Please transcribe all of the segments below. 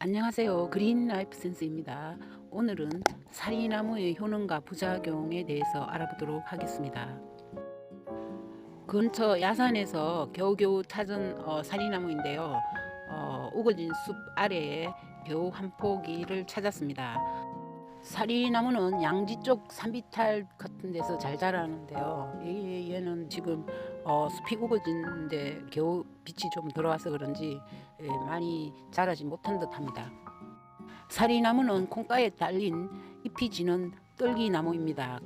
안녕하세요. 그린 라이프 센스입니다. 오늘은 사리나무의 효능과 부작용에 대해서 알아보도록 하겠습니다. 근처 야산에서 겨우겨우 찾은 어, 사리나무인데요. 어, 우거진 숲 아래에 겨우 한 포기를 찾았습니다. 사리나무는 양지 쪽 산비탈 같은 데서 잘 자라는데요. 얘- 얘는 지금 어, 숲이 우거진데 겨우 빛이 좀 들어와서 그런지 예, 많이 자라지 못한 듯합니다. 사리나무는 콩가에 달린 잎이 지는 뜰기나무입니다.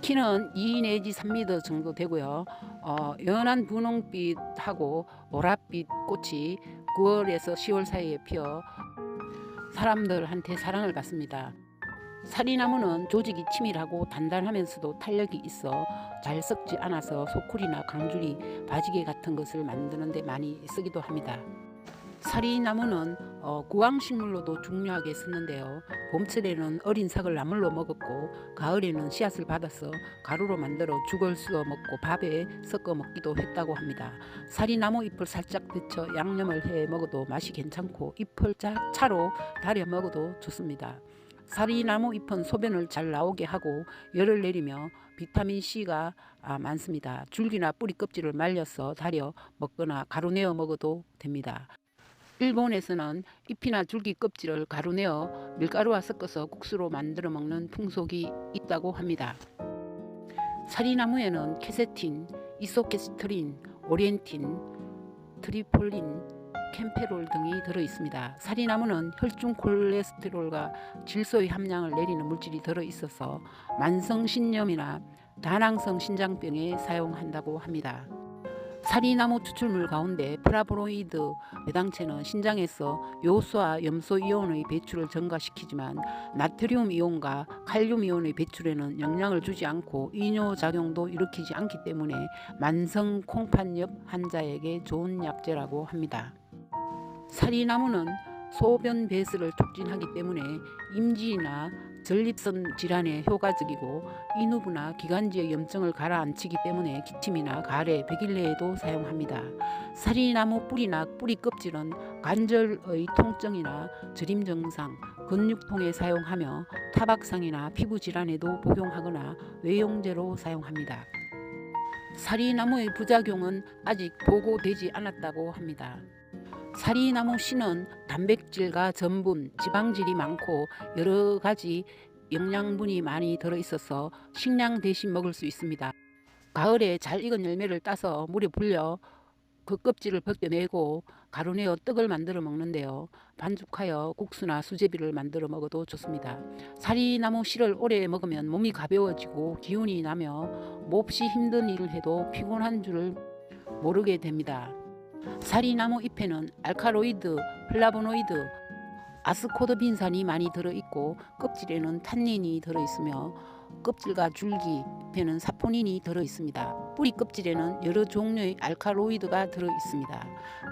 키는 2 내지 3m 정도 되고요. 어, 연한 분홍빛하고 보랏빛 꽃이 9월에서 10월 사이에 피어 사람들한테 사랑을 받습니다. 사리나무는 조직이 치밀하고 단단하면서도 탄력이 있어 잘 썩지 않아서 소쿠리나 강줄이 바지개 같은 것을 만드는 데 많이 쓰기도 합니다. 사리나무는 어, 구황식물로도 중요하게 쓰는데요. 봄철에는 어린 삭을 나물로 먹었고 가을에는 씨앗을 받아서 가루로 만들어 죽을 쑤어 먹고 밥에 섞어 먹기도 했다고 합니다. 사리나무 잎을 살짝 데쳐 양념을 해 먹어도 맛이 괜찮고 잎을 짜, 차로 달여 먹어도 좋습니다. 사리나무 잎은 소변을 잘 나오게 하고 열을 내리며 비타민 C가 아, 많습니다. 줄기나 뿌리 껍질을 말려서 달여 먹거나 가루 내어 먹어도 됩니다. 일본에서는 잎이나 줄기 껍질을 가루내어 밀가루와 섞어서 국수로 만들어 먹는 풍속이 있다고 합니다. 사리나무에는 케세틴, 이소케스트린, 오리엔틴, 트리폴린, 캠페롤 등이 들어 있습니다. 사리나무는 혈중 콜레스테롤과 질소의 함량을 내리는 물질이 들어 있어서 만성 신염이나 다낭성 신장병에 사용한다고 합니다. 사리나무 추출물 가운데 플라보노이드 메당체는 신장에서 요소와 염소 이온의 배출을 증가시키지만 나트륨 이온과 칼륨 이온의 배출에는 영향을 주지 않고 이뇨 작용도 일으키지 않기 때문에 만성 콩팥염 환자에게 좋은 약재라고 합니다. 사리나무는 소변 배설을 촉진하기 때문에 임지나 전립선 질환에 효과적이고 인후부나 기관지의 염증을 가라앉히기 때문에 기침이나 가래, 백일내에도 사용합니다. 사리나무 뿌리나 뿌리 껍질은 관절의 통증이나 저림 증상, 근육통에 사용하며 타박상이나 피부 질환에도 복용하거나 외용제로 사용합니다. 사리나무의 부작용은 아직 보고되지 않았다고 합니다. 사리나무 씨는 단백질과 전분, 지방질이 많고 여러 가지 영양분이 많이 들어 있어서 식량 대신 먹을 수 있습니다. 가을에 잘 익은 열매를 따서 물에 불려 그 껍질을 벗겨내고 가루내어 떡을 만들어 먹는데요. 반죽하여 국수나 수제비를 만들어 먹어도 좋습니다. 사리나무 씨를 오래 먹으면 몸이 가벼워지고 기운이 나며 몹시 힘든 일을 해도 피곤한 줄을 모르게 됩니다. 사리나무 잎에는 알카로이드, 플라보노이드, 아스코르빈산이 많이 들어있고 껍질에는 탄닌이 들어있으며 껍질과 줄기 잎에는 사포닌이 들어있습니다. 뿌리 껍질에는 여러 종류의 알카로이드가 들어 있습니다.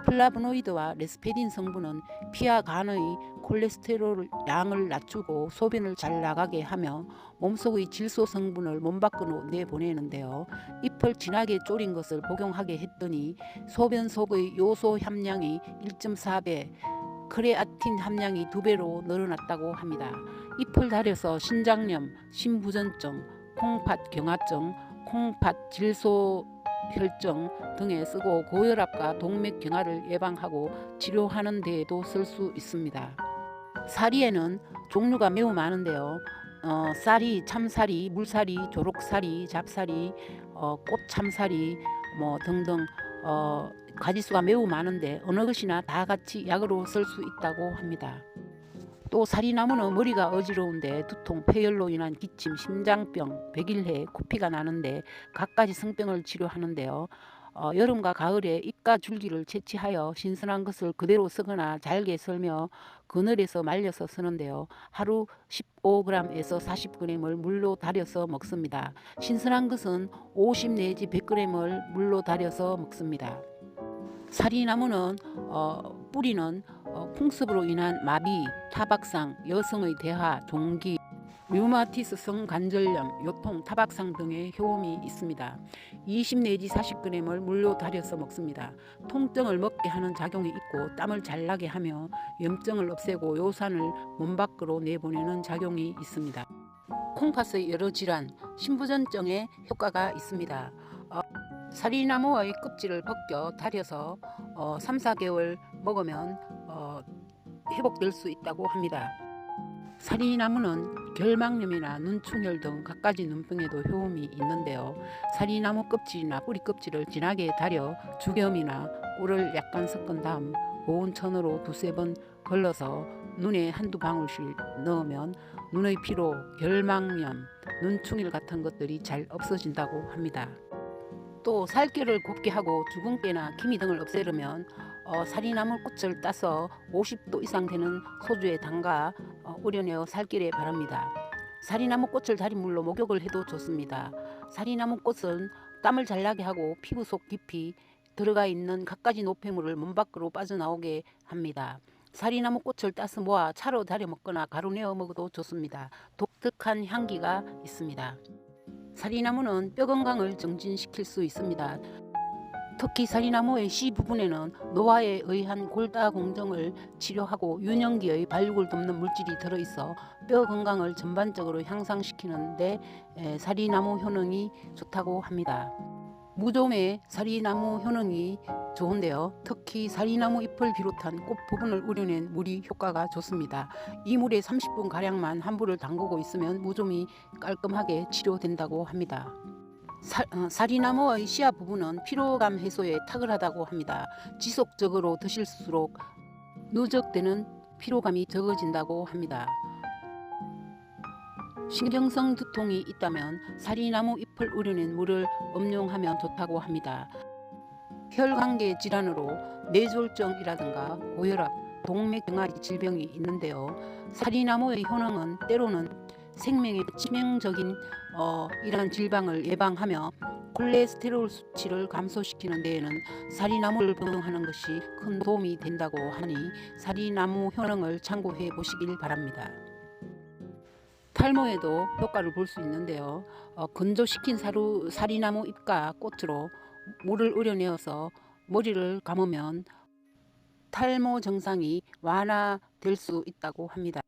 플라보노이드와 레스페딘 성분은 피와 간의 콜레스테롤 양을 낮추고 소변을 잘 나가게 하며 몸속의 질소 성분을 몸 밖으로 내보내는데요. 잎을 진하게 졸인 것을 복용하게 했더니 소변 속의 요소 함량이 1.4배, 크레아틴 함량이 2배로 늘어났다고 합니다. 잎을 다려서 신장염, 신부전증, 콩팥 경화증, 콩팥 질소 혈증 등에 쓰고 고혈압과 동맥 경화를 예방하고 치료하는 데에도 쓸 수 있습니다. 사리에는 종류가 매우 많은데요. 어, 쌀이, 참사리, 물사리, 조록사리, 잡사리, 어, 꽃참사리 뭐 등등 어, 가지수가 매우 많은데 어느 것이나 다 같이 약으로 쓸 수 있다고 합니다. 또 사리나무는 머리가 어지러운데 두통, 폐열로 인한 기침, 심장병, 백일해, 코피가 나는데 갖가지 성병을 치료하는데요. 어, 여름과 가을에 잎과 줄기를 채취하여 신선한 것을 그대로 쓰거나 잘게 썰며 그늘에서 말려서 쓰는데요. 하루 15g에서 40g을 물로 달여서 먹습니다. 신선한 것은 50 내지 100g을 물로 달여서 먹습니다. 사리나무는 어, 뿌리는 어, 풍습으로 인한 마비, 타박상, 여성의 대하, 종기, 류마티스성 관절염, 요통, 타박상 등의 효험이 있습니다. 20 내지 40g을 물로 달여서 먹습니다. 통증을 먹게 하는 작용이 있고 땀을 잘 나게 하며 염증을 없애고 요산을 몸 밖으로 내보내는 작용이 있습니다. 콩팥의 여러 질환, 신부전증에 효과가 있습니다. 어, 사리나무의 껍질을 벗겨 달여서 어, 3, 4개월 먹으면 어, 회복될 수 있다고 합니다. 사리나무는 결막염이나 눈충혈 등 갖가지 눈병에도 효험이 있는데요. 사리나무 껍질이나 뿌리 껍질을 진하게 달여 죽염이나 꿀을 약간 섞은 다음 고운 천으로 두세 번 걸러서 눈에 한두 방울씩 넣으면 눈의 피로, 결막염, 눈충일 같은 것들이 잘 없어진다고 합니다. 또 살결을 곱게 하고 주근깨나 기미 등을 없애려면 어, 사리나무 꽃을 따서 50도 이상 되는 소주에 담가 어, 우려내어 살결에 바릅니다. 사리나무 꽃을 달인 물로 목욕을 해도 좋습니다. 사리나무 꽃은 땀을 잘 나게 하고 피부 속 깊이 들어가 있는 갖가지 노폐물을 몸 밖으로 빠져나오게 합니다. 사리나무 꽃을 따서 모아 차로 달여 먹거나 가루 내어 먹어도 좋습니다. 독특한 향기가 있습니다. 사리나무는 뼈 건강을 정진시킬 수 있습니다. 특히 사리나무의 씨 부분에는 노화에 의한 골다 공정을 치료하고 유년기의 발육을 돕는 물질이 들어있어 뼈 건강을 전반적으로 향상시키는데 에, 사리나무 효능이 좋다고 합니다. 무좀의 사리나무 효능이 좋은데요. 특히 사리나무 잎을 비롯한 꽃 부분을 우려낸 물이 효과가 좋습니다. 이 물에 30분 가량만 함부를 담그고 있으면 무좀이 깔끔하게 치료된다고 합니다. 사, 어, 사리나무의 씨앗 부분은 피로감 해소에 탁월하다고 합니다. 지속적으로 드실수록 누적되는 피로감이 적어진다고 합니다. 신경성 두통이 있다면 사리나무 잎을 우려낸 물을 음용하면 좋다고 합니다. 혈관계 질환으로 뇌졸중이라든가 고혈압, 동맥경화 질병이 있는데요. 사리나무의 효능은 때로는 생명에 치명적인 어, 이러한 질병을 예방하며 콜레스테롤 수치를 감소시키는 데에는 사리나무를 복용하는 것이 큰 도움이 된다고 하니 사리나무 효능을 참고해 보시길 바랍니다. 탈모에도 효과를 볼 수 있는데요. 어, 건조시킨 사루, 사리나무 잎과 꽃으로 물을 우려내어서 머리를 감으면 탈모 증상이 완화될 수 있다고 합니다.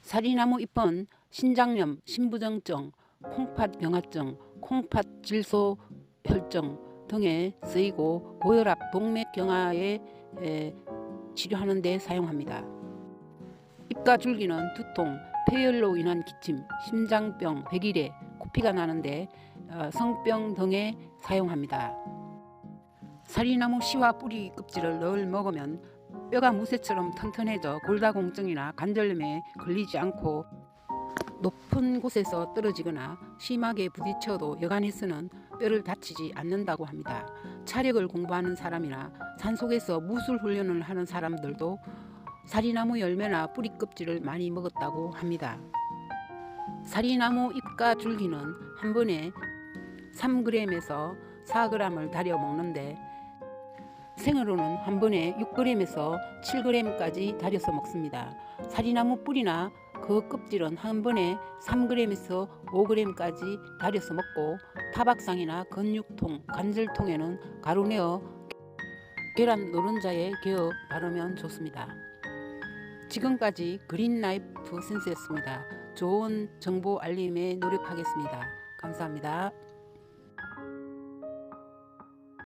사리나무 잎은 신장염, 신부정증, 콩팥병화증, 콩팥 질소 혈증 등에 쓰이고 고혈압, 동맥경화에 에, 치료하는 데 사용합니다. 잎과 줄기는 두통, 폐열로 인한 기침, 심장병, 백일해, 코피가 나는데 어, 성병 등에 사용합니다. 사리나무 씨와 뿌리 껍질을 늘 먹으면 뼈가 무쇠처럼 튼튼해져 골다공증이나 관절염에 걸리지 않고 높은 곳에서 떨어지거나 심하게 부딪혀도 여간에서는 뼈를 다치지 않는다고 합니다. 차력을 공부하는 사람이나 산속에서 무술 훈련을 하는 사람들도 사리나무 열매나 뿌리 껍질을 많이 먹었다고 합니다. 사리나무 잎과 줄기는 한 번에 3g에서 4g을 달여 먹는데 생으로는 한 번에 6g에서 7g까지 달여서 먹습니다. 사리나무 뿌리나 그 껍질은 한 번에 3g에서 5g까지 달여서 먹고 타박상이나 근육통, 관절통에는 가루 내어 계란 노른자에 개어 바르면 좋습니다. 지금까지 그린 라이프 센스였습니다. 좋은 정보 알림에 노력하겠습니다. 감사합니다.